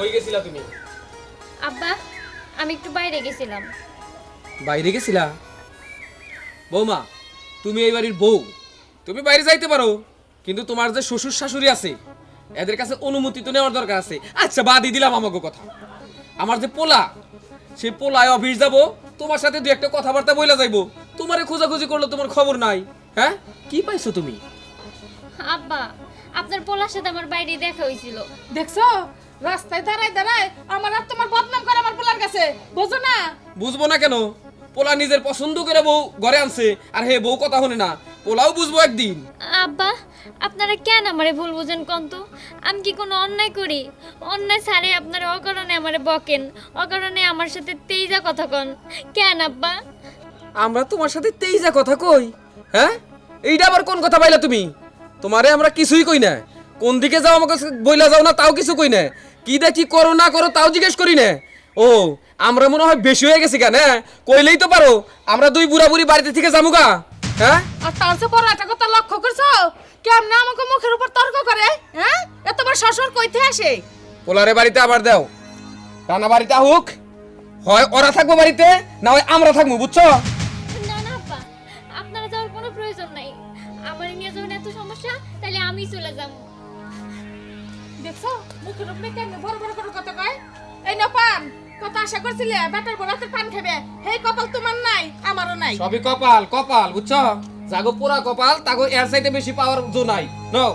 কই গেছিলা তুমি? আব্বা আমি একটু বাইরে গেছিলাম। বাইরে গেছিলা? বৌমা তুমি এই বাড়ির বউ। তুমি বাইরে যাইতে পারো কিন্তু তোমার যে শ্বশুর শাশুড়ি আছে এদের কাছে অনুমতি তো নেওয়ার দরকার আছে। আচ্ছা বাদই দিলাম আমাকে কথা। আমার যে পোলা সেই পোলায় অফিস যাব তোমার সাথে দু একটা কথাবার্তা বইলা যাইবো। তোমারে খোঁজাখুঁজি করলে তোমার খবর নাই হ্যাঁ? কি পাইছো তুমি? আব্বা আপনার পোলার সাথে আমার বাইরে দেখা হয়েছিল। দেখছ? রাস্তায় দাঁড়ায় দাঁড়ায় আমার আর তোমার বদনাম করে আমার পোলার কাছে বোঝো না? বুঝব না কেন? পোলা নিজের পছন্দ করে বউ ঘরে আনছে আর হে বউ কথা শুনে না। পোলাও বুঝব একদিন। আব্বা আপনারা কেন আমারে ভুল বুঝেন কন্ত আমি কি কোনো অন্যায় করি? অন্যায় ছাড়ে আপনারা অকারণে আমারে বকেন অকারণে আমার সাথে তেইজা কথা কন। কেন আব্বা? আমরা তোমার সাথে তেইজা কথা কই হ্যাঁ? এইটা আবার কোন কথা পাইলা তুমি? তোমারে আমরা কিছুই কই না। কোন দিকে যাও আমাকে বইলা যাও না তাও কিছু কই না। কি দে কি করো না করো তাও জিজ্ঞেস করি না। ও আমরা মনে হয় বেশি হয়ে গেছি কেন হ্যাঁ? কইলেই তো পারো আমরা দুই বুড়া বুড়ি বাড়িতে থেকে যামুগা হ্যাঁ? আর তার চেয়ে বড় একটা কথা লক্ষ্য করছ? কেমনে আমাকে মুখের উপর তর্ক করে হ্যাঁ? এতবার শ্বশুর কইতে আসে? পোলারে বাড়িতে আবার দাও। রানা বাড়িতে হোক হয় ওরা থাকব বাড়িতে না হয় আমরা থাকব বুঝছ? দেখছ মুখের উপরে কেমনে বড় বড় করে কথা কয়? এই না পান কত আশা করছিলে বেটার বড় হাতের পান খাবে? হেই কপাল তোমার নাই আমারও নাই। সবই কপাল কপাল বুঝছ? জাগো পুরা কপাল তাগো এর চাইতে বেশি পাওয়ার জো নাই। নাও।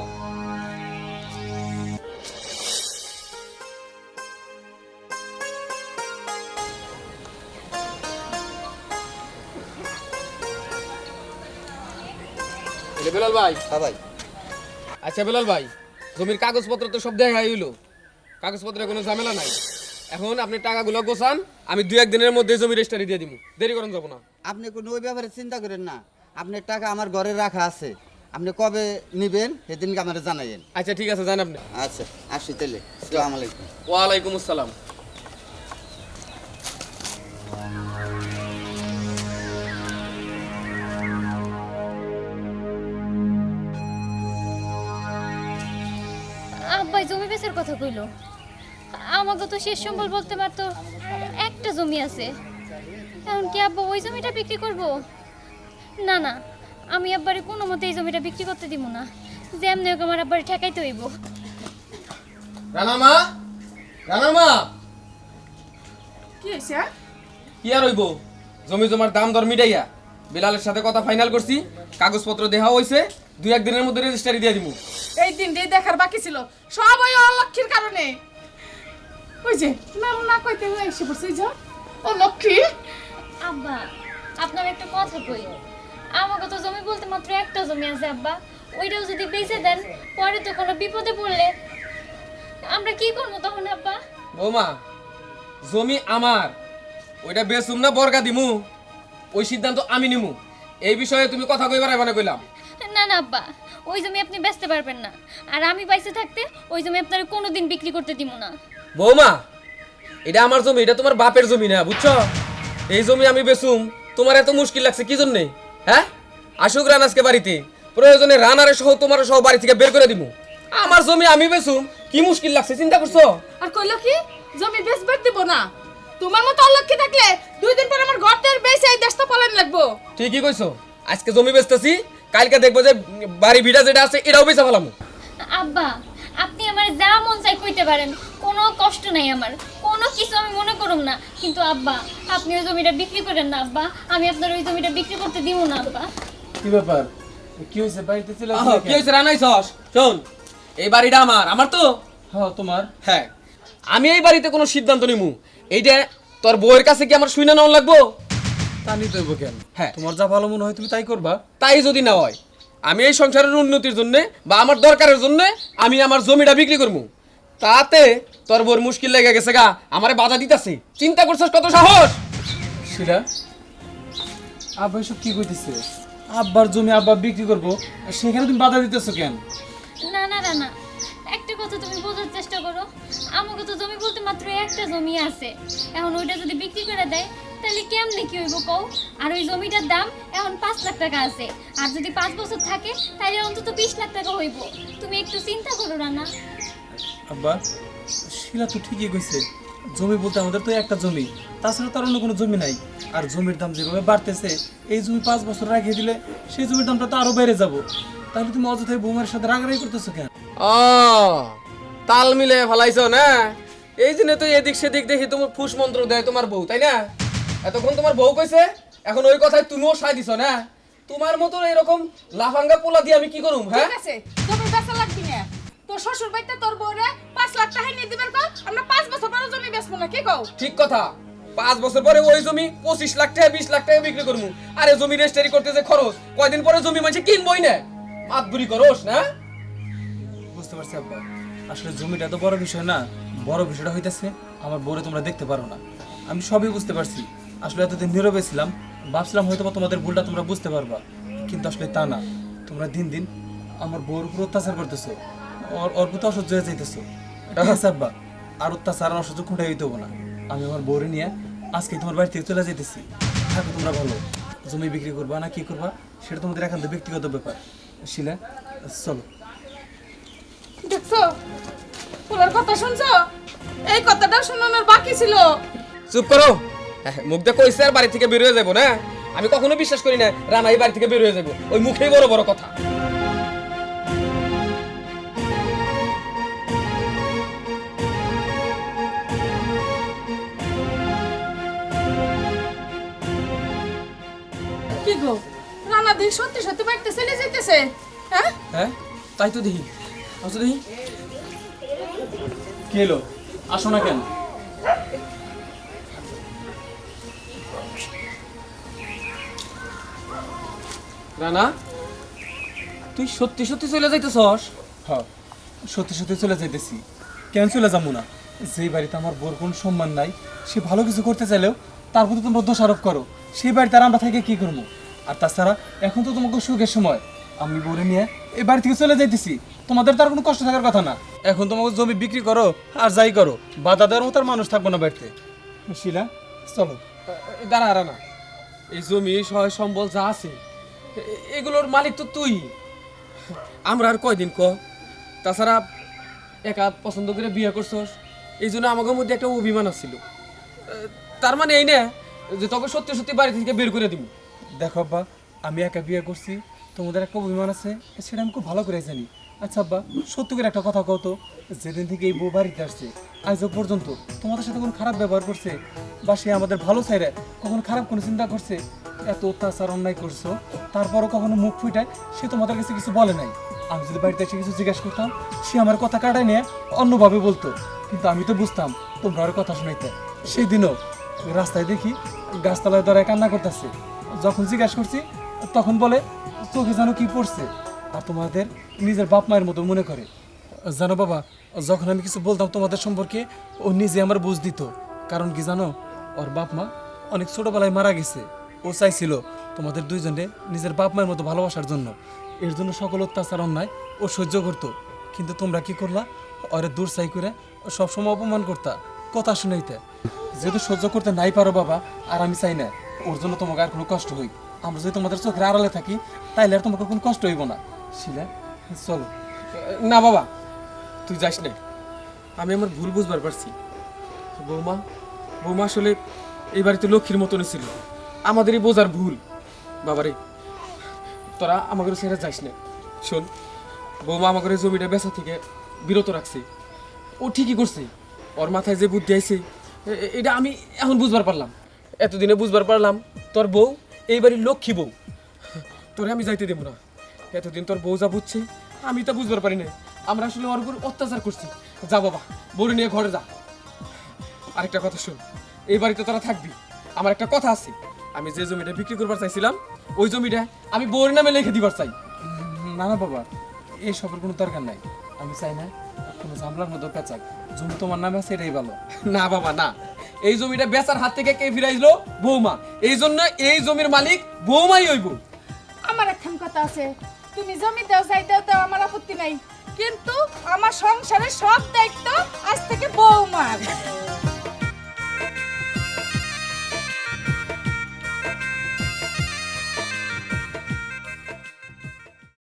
এলে বেলাল ভাই। হ্যাঁ ভাই। আচ্ছা বেলাল ভাই জমির কাগজপত্র তো সব দেখা হইল। কাগজপত্রে কোনো ঝামেলা নাই। এখন আপনি টাকাগুলো গোছান আমি দু একদিনের মধ্যে জমি রেজিস্ট্রি দিয়ে দিব দেরি করেন যাব না। আপনি কোনো ওই ব্যাপারে চিন্তা করেন না। আপনার টাকা আমার ঘরে রাখা আছে। আপনি কবে নেবেন সেদিনকে আমার জানাইন আচ্ছা ঠিক আছে জান আপনি। আচ্ছা আসি তাহলে। সালাম আলাইকুম। ওয়ালাইকুম আসসালাম। আব্বাই কথা কইলো। আমাকে তো শেষ সম্বল বলতে পারতো একটা জমি আছে। এখন কি আব্বা ওই জমিটা বিক্রি করব? না না আমি আব্বারে কোনো মতে এই জমিটা বিক্রি করতে দিব না। যেমনি হোক আমার আব্বারে ঠেকাইতে হইব। রানা মা রানা মা কি হইছে কি আর হইব? জমি জমার দাম দর মিটাইয়া বিলালের সাথে কথা ফাইনাল করছি কাগজপত্র দেওয়া হইছে দুই একদিনের মধ্যে রেজিস্ট্রি দিয়ে দিব এই দিনটাই দেখার বাকি ছিল সব ওই অলক্ষীর কারণে। ওই যে নাম না কইতে হয়ে এসে বসে যা। অলক্ষী আব্বা আপনার একটা কথা কই। আমাকে তো জমি বলতে মাত্র একটা জমি আছে আব্বা। ওইটাও যদি বেচে দেন পরে তো কোনো বিপদে পড়লে। আমরা কি করব তখন আব্বা? বৌমা জমি আমার। ওইটা বেচুম না বর্গা দিমু। ওই সিদ্ধান্ত আমি নিমু। এই বিষয়ে তুমি কথা কইবার মানে কইলাম। না না আব্বা। ওই জমি আপনি বেচতে পারবেন না। আর আমি বাইসে থাকতে ওই জমি আপনার কোনোদিন বিক্রি করতে দিব না। বৌমা এটা আমার জমি এটা তোমার বাপের জমি না বুঝছ? এই জমি আমি বেচুম তোমার এত মুশকিল লাগছে কি জন্যে? হ্যাঁ? আসুক রান আজকে বাড়িতে প্রয়োজনে রানারে সহ তোমার সহ বাড়ি থেকে বের করে দিব। আমার জমি আমি বেচুম কি মুশকিল লাগছে চিন্তা করছ? আর কইলো কি? জমি বেচবার দিব না। তোমার মতো অলক্ষী থাকলে দুই দিন পর আমার ঘর থেকে বেচে এই দেশটা পালন লাগবো। ঠিকই কইছো আজকে জমি বেচতেছি কালকে দেখব যে বাড়ি ভিটা যেটা আছে এটাও বেচা ফেলামু। আব্বা আপনি আমার যা মন চাই কইতে পারেন কোনো কষ্ট নাই আমার কোনো কিছু আমি মনে করুম না। কিন্তু আব্বা আপনি ওই জমিটা বিক্রি করেন না আব্বা আমি আপনার ওই জমিটা বিক্রি করতে দিব না আব্বা। কি ব্যাপার? কি হয়েছে বাড়িতে ছিল কি হয়েছে রানাই সস শোন এই বাড়িটা আমার আমার তো? হ্যাঁ তোমার? হ্যাঁ আমি এই বাড়িতে কোনো সিদ্ধান্ত নিমু। এইটা তোর বউয়ের কাছে কি আমার শুনে নেওয়া লাগবো? তা নিতে হইব কেন? হ্যাঁ। তোমার যা ভালো মনে হয় তুমি তাই করবা। তাই যদি না হয় আমি এই সংসারের উন্নতির জন্য বা আমার দরকারের জন্য আমি আমার জমিটা বিক্রি করব। তাতে তোর বউর মুশকিল লেগে গেছে গা আমারে বাধা দিতেছে। চিন্তা করছিস কত সাহস? শিলা আব্বা এসব কি কইতেছে? আব্বার জমি আব্বা বিক্রি করব আর সেখানে তুমি বাধা দিতেছো কেন? না না না না। একটা কথা তুমি বোঝার চেষ্টা করো। আমাকে তো জমি বলতে মাত্র একটা জমি আছে। এখন ওইটা যদি বিক্রি করে দেয় তাহলে কেমনে কি হইব কও? আর ওই জমিটার দাম এখন পাঁচ লাখ টাকা আছে। আর যদি পাঁচ বছর থাকে তাহলে অন্তত বিশ লাখ টাকা হইব। তুমি একটু চিন্তা করো রানা। আব্বা শিলা তো ঠিকই কইছে। জমি বলতে আমাদের তো একটা জমি। তাছাড়া তার অন্য কোনো জমি নাই। আর জমির দাম যেভাবে বাড়তেছে এই জমি পাঁচ বছর রাখিয়ে দিলে সেই জমির দামটা তো আরও বেড়ে যাব। তাহলে তুমি অযথায় বৌমার সাথে রাগারাগি করতেছো কেন? ও তাল মিলে ফেলাইছো না? এই জন্য তো এদিক সেদিক দেখি তোমার ফুস মন্ত্র দেয় তোমার বউ তাই না? এতক্ষণ তোমার বউ কইছে এখন ওই কথায় তুমিও সাই দিছো না? তোমার মতো এরকম লাফাঙ্গা পোলা দিয়ে আমি কি করুম হ্যাঁ? ঠিক আছে বেচা লাগবি না। তোর শ্বশুর বাড়িতে তোর বউরে পাঁচ লাখ টাকা নিয়ে দিবেন কো আমরা পাঁচ বছর পরে জমি বেচবো না কি কও? ঠিক কথা। পাঁচ বছর পরে ওই জমি পঁচিশ লাখ টাকা বিশ লাখ টাকা বিক্রি করব আরে জমি রেজিস্ট্রি করতে যে খরচ কয়দিন পরে জমি মানুষ কিনবই না। মাতবুরি করোস না? বুঝতে পারছি আব্বা। আসলে জমিটা তো বড় বিষয় না বড় বিষয়টা হইতেছে আমার বউরে তোমরা দেখতে পারো না। আমি সবই বুঝতে পারছি। আসলে এতদিন নীরবে ছিলাম। ভাবছিলাম হয়তো তোমাদের ভুলটা তোমরা বুঝতে পারবা কিন্তু আসলে তা না। তোমরা দিন দিন আমার বউর উপর অত্যাচার করতেছো ওর ওর প্রতি অসহ্য হয়ে যাইতেছো। ঠিক আছে আব্বা আর অত্যাচার আর অসহ্য খুঁটে হইতে না। আমি আমার বউরে নিয়ে আজকে তোমার বাড়ি থেকে চলে যাইতেছি। থাকো তোমরা ভালো। জমি বিক্রি করবা না কি করবা সেটা তোমাদের একান্ত ব্যক্তিগত ব্যাপার। শিলা চলো। দেখছ? পোলার কথা শুনছো? এই কথাটা শোনানোর বাকি ছিল। চুপ করো! মুখ দিয়ে কইছে আর বাড়ি থেকে বের হয়ে যাব না? আমি কখনো বিশ্বাস করি না রানা এই বাড়ি থেকে বের হয়ে যাব। ওই মুখেই বড় বড় কথা। কি গো? রানা দিন সত্যি সত্যি বাড়িতে চলে হ্যাঁ? হ্যাঁ? তাই তো দেখি। আসো দেখি। কি এলো আসো না কেন? রানা তুই সত্যি সত্যি চলে যাইতেছস? হ্যাঁ সত্যি সত্যি চলে যাইতেছি। কেন চলে যাব না? যেই বাড়িতে আমার বোর কোন সম্মান নাই সে ভালো কিছু করতে চাইলেও তার প্রতি তোমরা দোষারোপ করো। সেই বাড়িতে আর আমরা থেকে কি করব? আর তাছাড়া এখন তো তোমাকে সুখের সময়। আমি বলে নিয়ে এই বাড়ি থেকে চলে যাইতেছি। তোমাদের তার কোনো কষ্ট থাকার কথা না। এখন তোমাকে জমি বিক্রি করো আর যাই করো। বাধা দেওয়ার মতো আর মানুষ থাকব না বাড়িতে। শিলা চলো। দাঁড়া রানা। এই জমি সহায় সম্বল যা আছে এ- এগুলোর মালিক তো তুই। আমরা আর কয়দিন ক? তাছাড়া একা পছন্দ করে বিয়ে করছস, এই জন্য আমাকে মধ্যে একটা অভিমান আছিল। তার মানে এই না, যে তোকে সত্যি সত্যি বাড়ি থেকে বের করে দিব। দেখো আব্বা, আমি একা বিয়ে করছি, তোমাদের একটা অভিমান আছে সেটা আমি খুব ভালো করে জানি। আচ্ছা আব্বা, সত্যি করে একটা কথা কত যেদিন থেকে এই বউ বাড়িতে আসছে আজও পর্যন্ত তোমাদের সাথে কোনো খারাপ ব্যবহার করছে, বা সে আমাদের ভালো চাইরে কখনো খারাপ কোনো চিন্তা করছে? এত অত্যাচার অন্যায় করছ, তারপরও কখনো মুখ ফুটায়? সে তোমাদের কাছে কিছু বলে নাই। আমি যদি বাড়িতে এসে কিছু জিজ্ঞাসা করতাম, সে আমার কথা কাটায় নিয়ে অন্যভাবে বলতো। কিন্তু আমি তো বুঝতাম, তোমরা আর কথা শুনাইতে। সেই দিনও রাস্তায় দেখি গাছতলায় দাঁড়ায় কান্না করতেছে। যখন জিজ্ঞাসা করছি, তখন বলে, চোখে যেন কি পড়ছে? আর তোমাদের নিজের বাপ মায়ের মতো মনে করে। জানো বাবা, যখন আমি কিছু বলতাম তোমাদের সম্পর্কে, ও নিজে আমার বুঝ দিত। কারণ কি জানো, ওর বাপ মা অনেক ছোটবেলায় মারা গেছে। ও চাইছিল তোমাদের দুইজনে নিজের বাপ মায়ের মতো ভালোবাসার জন্য। এর জন্য সকল অত্যাচার, অন্যায় ও সহ্য করতো। কিন্তু তোমরা কি করলা? ওরে দূর চাই করে সবসময় অপমান করতা। কথা শুনাইতে যেহেতু সহ্য করতে নাই পারো বাবা, আর আমি চাই না। ওর জন্য তোমাকে আর কোনো কষ্ট হই। আমরা যদি তোমাদের চোখের আড়ালে থাকি, তাইলে আর তোমাকে কোনো কষ্ট হইব না। শিলা, চলো। না বাবা, তুই যাস না। আমি আমার ভুল বুঝবার পারছি। বৌমা বৌমা আসলে এই বাড়িতে লক্ষ্মীর মতন ছিল। আমাদেরই বোঝার ভুল। বাবারে, তোরা আমাকে ছেড়ে যাস না। শোন, বৌমা আমাকে জমিটা বেচা থেকে বিরত রাখছে। ও ঠিকই করছে। ওর মাথায় যে বুদ্ধি আইছে এটা আমি এখন বুঝবার পারলাম। এতদিনে বুঝবার পারলাম, তোর বউ এই বাড়ির লক্ষ্মী বউ। তোরে আমি যাইতে দেবো না। এতদিন তোর বউ যা বুঝছে, আমি তা বুঝবার পারি না আমরা আসলে ওর উপর অত্যাচার করছি। যা বাবা, বউরে নিয়ে ঘরে যা। আরেকটা কথা শোন, এই বাড়িতে তোরা থাকবি। আমার একটা কথা আছে। আমি যে জমিটা বিক্রি করবার চাইছিলাম, ওই জমিটা আমি বউর নামে লিখে দিবার চাই। না না বাবা এই সবের কোনো দরকার নাই। আমি চাই না কোনো ঝামলার মধ্যে পেঁচাক। জমি তোমার নামে আছে, এটাই ভালো। না বাবা, না। এই জমিটা বেচার হাত থেকে কে ফিরাইলো? বৌমা এই জন্য এই জমির মালিক বৌমাই হইব। আমার একখান কথা আছে, তুমি জমি দাও যাই দাও আমার আপত্তি নাই। কিন্তু আমার সংসারের সব দায়িত্ব